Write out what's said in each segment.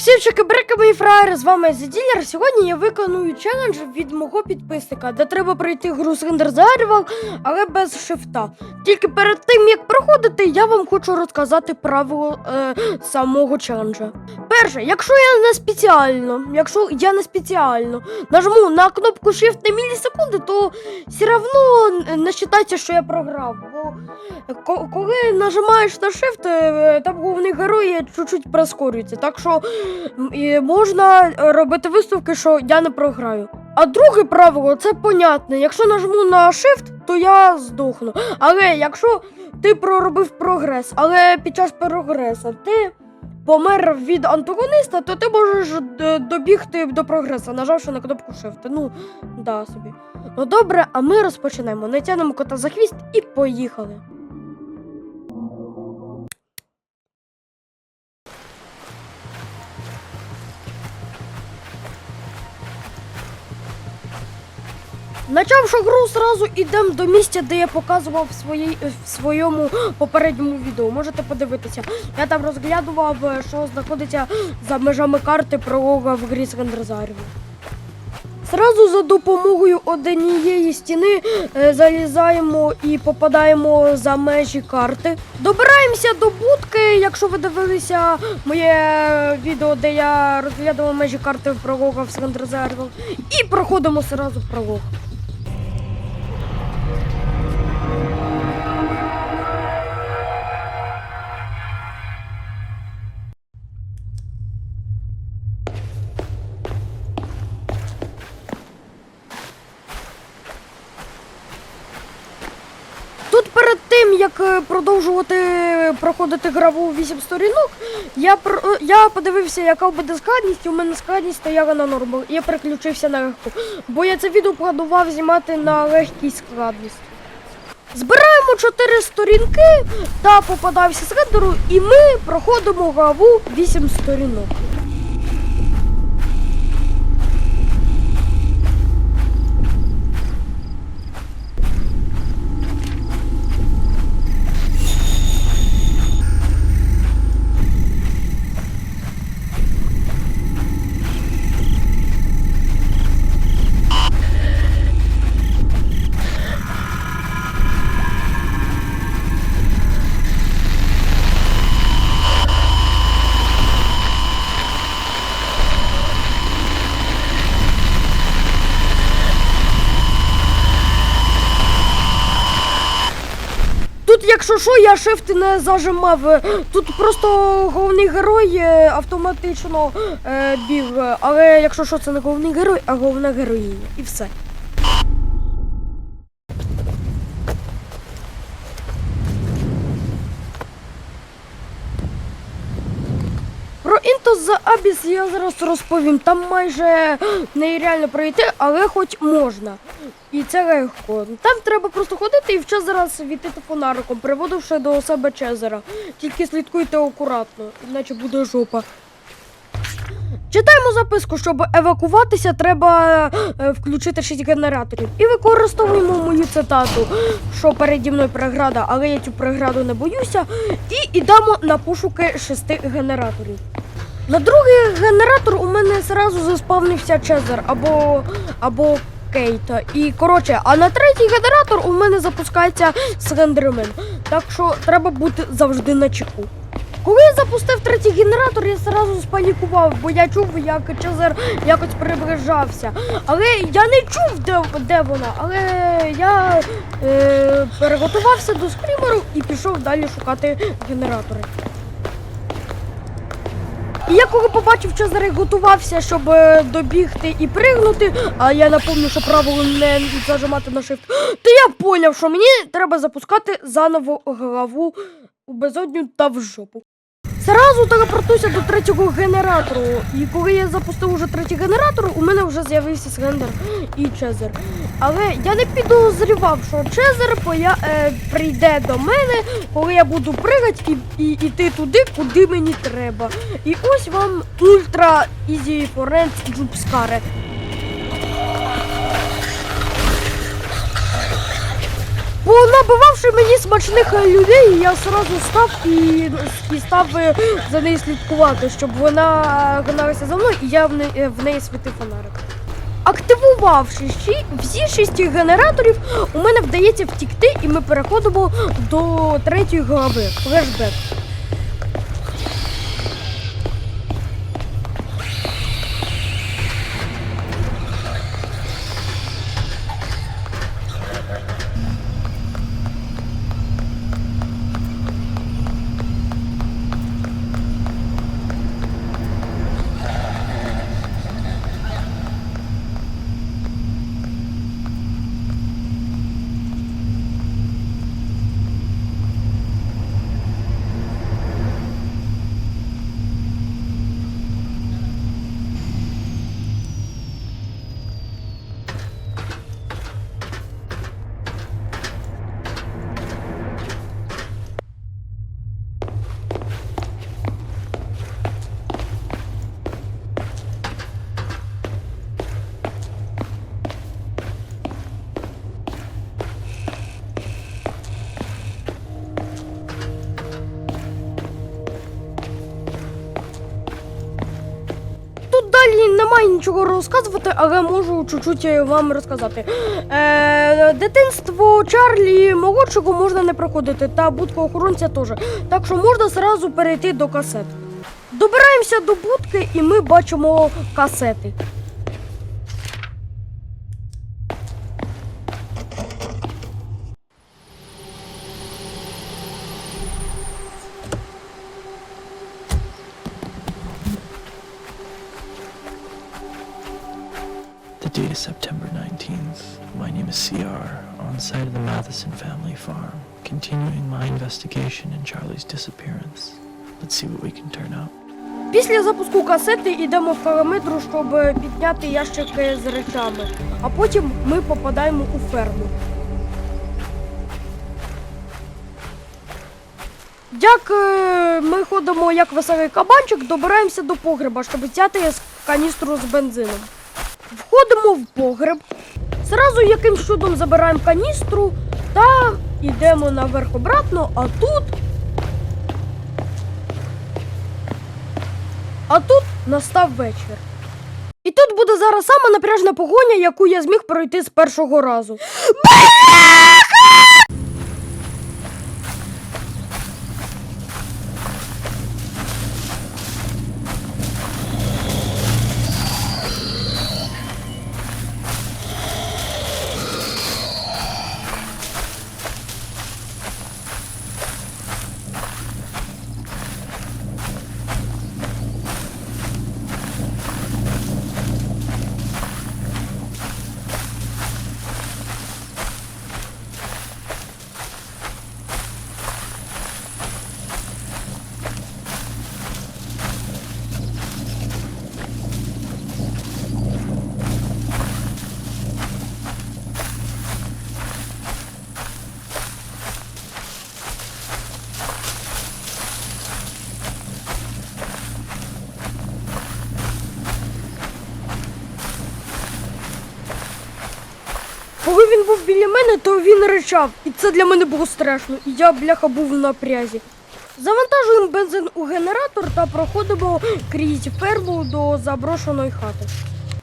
Всім чекабрики, мої фраєри, з вами Зеділер. Сьогодні я виконую челендж від мого підписника, де треба пройти гру Slender Survival, але без шифта. Тільки перед тим як проходити, я вам хочу розказати правило е, самого челенджа. Перше, якщо я не спеціально, якщо я не спеціально нажму на кнопку Shift на мілісекунди, то все одно не вважається, що я програв. Бо коли нажимаєш на Shift, е, там головний герой чуть-чуть прискорюється. Так що і можна е, робити висновки, що я не програю. А друге правило це понятне. Якщо нажму на Shift, то я здохну. Але якщо ти проробив прогрес, але під час прогресу ти помер від антагониста, то ти можеш добігти до прогресу, нажавши на кнопку Shift. Ну, да собі. Ну добре, а ми розпочинаємо. Не тянемо кота за хвіст і поїхали. Начавши гру, сразу йдемо до місця, де я показував в, своїй, в своєму попередньому відео. Можете подивитися. Я там розглядував, е, що знаходиться за межами карти пролога в грі Скандерзарів. Сразу за допомогою однієї стіни е, залізаємо і попадаємо за межі карти. Добираємося до будки, якщо ви дивилися моє відео, де я розглядував межі карти пролога в Скандерзарів. І проходимо сразу в пролог. Продовжувати проходити граву 8 сторінок, я е, я подивився, яка буде складність, і у мене складність стояла на норму. Я переключився на легку. Бо я це відео планував знімати на легкій складності. Збираємо 4 сторінки та попадався з рендеру, і ми проходимо главу 8 сторінок. Тут, якщо що, я шифт не зажимав. Тут просто головний герой е, автоматично е, біг. Але якщо що, це не головний герой, а головна героїня. І все. Into the Abyss я зараз розповім. Там майже нереально пройти, але хоч можна. І це легко. Там треба просто ходити і в Чезера світити фонариком, приводивши до себе Чезера. Тільки слідкуйте акуратно, іначе буде жопа. Читаємо записку, щоб евакуватися, треба е, включити 6 генераторів. І використовуємо мою цитату, що переді мною преграда, але я цю преграду не боюся. І йдемо на пошуки 6 генераторів. На другий генератор у мене зразу заспавнився Чезер або, або Кейта. І коротше, а на третій генератор у мене запускається Слендермен. Так що треба бути завжди на чеку. Коли я запустив третій генератор, я одразу спанікував, бо я чув, як Чезер якось приближався. Але я не чув, де, де вона. Але я е, переготувався до скрімеру і пішов далі шукати генератори. І я коли побачив, що зареготувався, щоб е, добігти і пригнути, а я напомню, що правило не зажимати на shift, то я поняв, що мені треба запускати заново главу у безодню та в жопу. Зразу телепортуйся до третього генератору. І коли я запустив уже третій генератор, у мене вже з'явився Слендер і Чезер. Але я не підозрював, що Чезер поя... е, прийде до мене, коли я буду пригати і, і йти туди, куди мені треба. І ось вам ультра Easy Forens Джупскаре. Понабивавши мені смачних е, людей, я одразу став і, і став е, за нею слідкувати, щоб вона е, гналася за мною і я в неї, в неї світив фонарик. Активувавши всі шість генераторів, у мене вдається втікти, і ми переходимо до третьої глави. Флешбек. Нічого розказувати, але можу чуть-чуть вам розказати. Е, дитинство Чарлі молодшого можна не проходити, та будка охоронця теж. Так що можна зразу перейти до касет. Добираємося до будки і ми бачимо касети. Is September 19th. My name is CR, on site of the Matheson family farm, continuing my investigation in Charlie's disappearance. Let's see what we can turn up. Після запуску касети йдемо в параметру, щоб підняти ящики з речами, а потім ми попадаємо у ферму. Як е, ми ходимо як веселий кабанчик, добираємося до погреба, щоб взяти з каністру з бензином. Входимо в погреб, зразу якимсь чудом забираємо каністру та йдемо наверх обратно, а тут. А тут настав вечір. І тут буде зараз сама напряжна погоня, яку я зміг пройти з першого разу. Коли він був біля мене, то він ричав, і це для мене було страшно. І я, бляха, був в напрязі. Завантажуємо бензин у генератор та проходимо крізь ферму до заброшеної хати.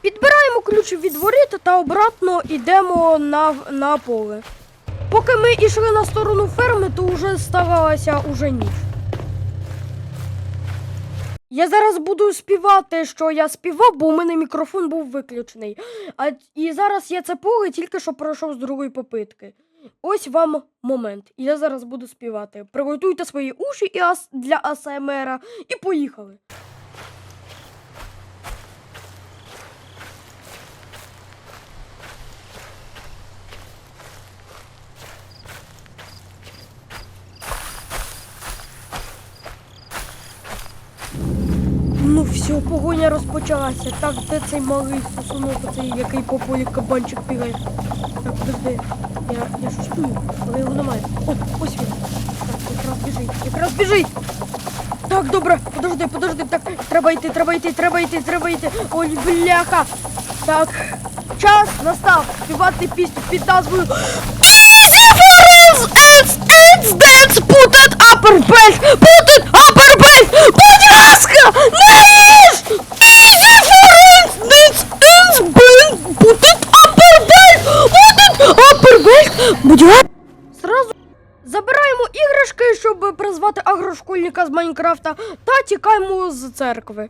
Підбираємо ключ від воріт та обратно йдемо на, на поле. Поки ми йшли на сторону ферми, то вже ставалася уже ніч. Я зараз буду співати, що я співав, бо у мене мікрофон був виключений. А, і зараз я це поле тільки що пройшов з другої попитки. Ось вам момент. Я зараз буду співати. Приготуйте свої уші для АСМР і поїхали. Ну все, погоня розпочалася. Так, де цей малий сосунок, цей який по полі кабанчик бігає. Так, подожди. Я, я щось чую, але його немає. О, ось він. Так, якраз біжить, якраз біжить. Так, добре, подожди, подожди, так, треба йти, треба йти, треба йти, треба йти. Ой, бляха. Так, час настав співати пісню під назвою it's dance, put it upper belt, put it upper з церкви.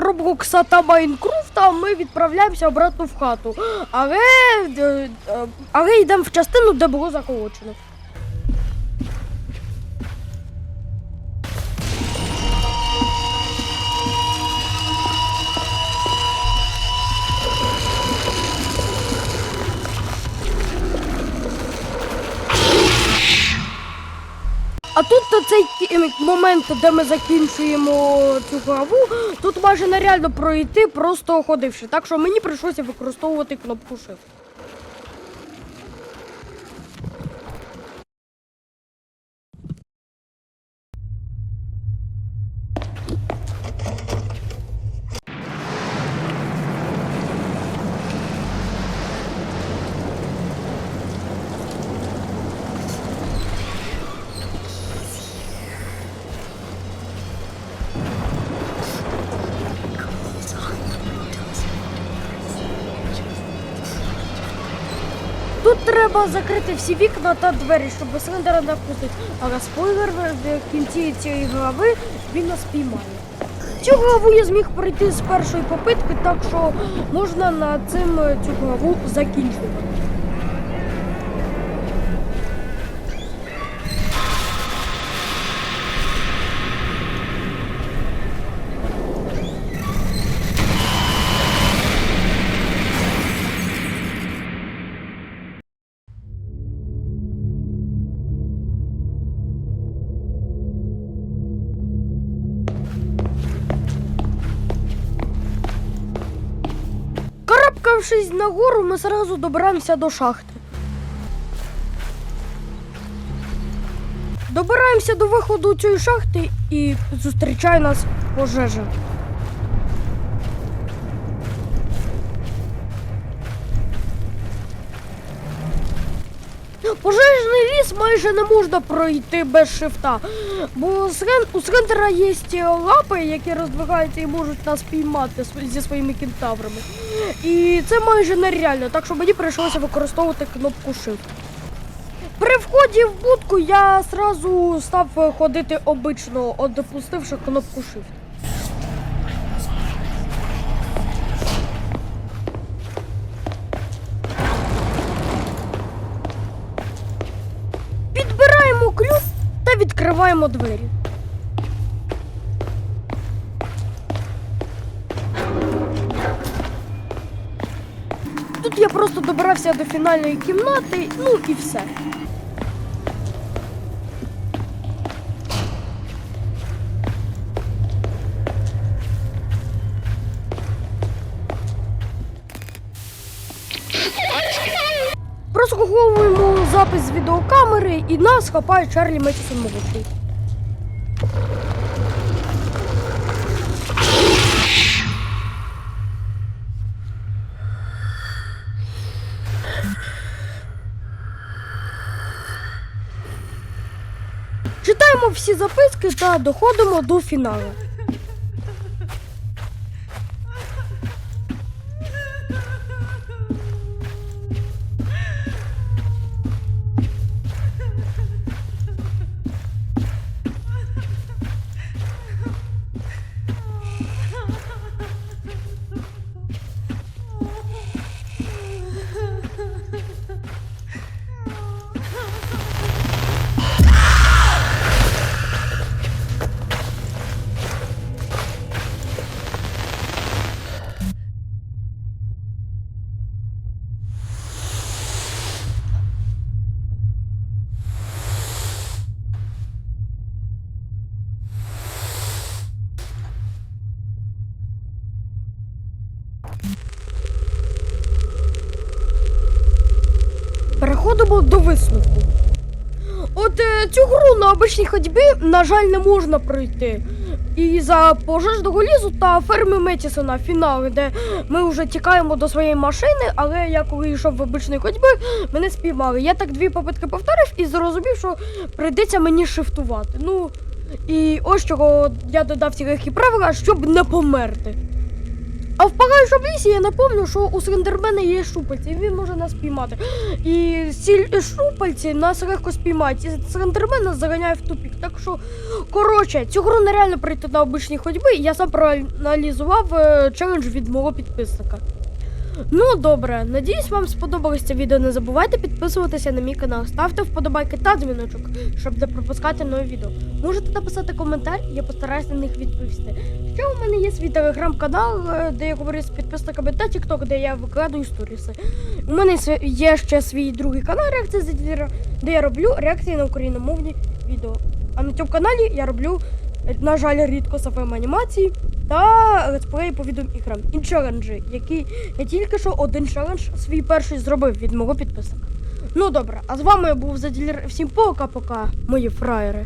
Роблокса та Майнкрафта, ми відправляємося обратно в хату. Але, е, е, але йдемо в частину, де було заколочено. А тут то цей кі- момент, де ми закінчуємо цю главу, тут майже нереально пройти, просто ходивши. Так що мені прийшлося використовувати кнопку Shift. Треба закрити всі вікна та двері, щоб слендера не впустити. Але спойлер в кінці цієї глави він нас піймає. Цю главу я зміг пройти з першої попитки, так що можна на цим е, цю главу закінчувати. Карабкавшись нагору, ми зразу добираємося до шахти. Добираємося до виходу цієї шахти і зустрічає нас пожежа. Ліс майже не можна пройти без шифта, бо у Скендера є лапи, які роздвигаються і можуть нас піймати зі своїми кентаврами. І це майже нереально, так що мені прийшлося використовувати кнопку Shift. При вході в будку я зразу став ходити обично, от допустивши кнопку Shift. Відкриваємо двері. Тут я просто добирався до фінальної кімнати, ну і все. Прослуховуємо запис з відеокамери і нас хапає Чарлі Метісон молодший. Читаємо всі записки та доходимо до фіналу. Переходимо до висновку. От е, цю гру на обичній ходьбі, на жаль, не можна пройти. І за пожежного лісу та ферми Метісона фінал, де ми вже тікаємо до своєї машини, але я коли йшов в обичній ходьбі, мене спіймали. Я так дві попитки повторив і зрозумів, що прийдеться мені шифтувати. Ну, і ось чого я додав ці легкі правила, щоб не померти. А в палаючому лісі я напомню, що у слендермена є щупальці, і він може нас піймати. І ці щупальці нас легко спіймають. І слендермен нас заганяє в тупік. Так що, коротше, цю гру нереально пройти на обичній ходьби. Я сам проаналізував е, челендж від мого підписника. Ну добре, надіюсь, вам сподобалось це відео. Не забувайте підписуватися на мій канал, ставте вподобайки та дзвіночок, щоб не пропускати нові відео. Можете написати коментар, я постараюсь на них відповісти. Ще у мене є свій телеграм-канал, е, де я говорю з підписниками, та TikTok, де я викладаю сторіси. У мене є ще свій другий канал реакція за ділера, де я роблю реакції на україномовні відео. А на цьому каналі я роблю, на жаль, рідко сафем анімації та летсплеї по відеоіграм і челенджі, які я тільки що один челендж свій перший зробив від мого підписника. Ну добре, а з вами я був заділер. Всім пока-пока, мої фраєри.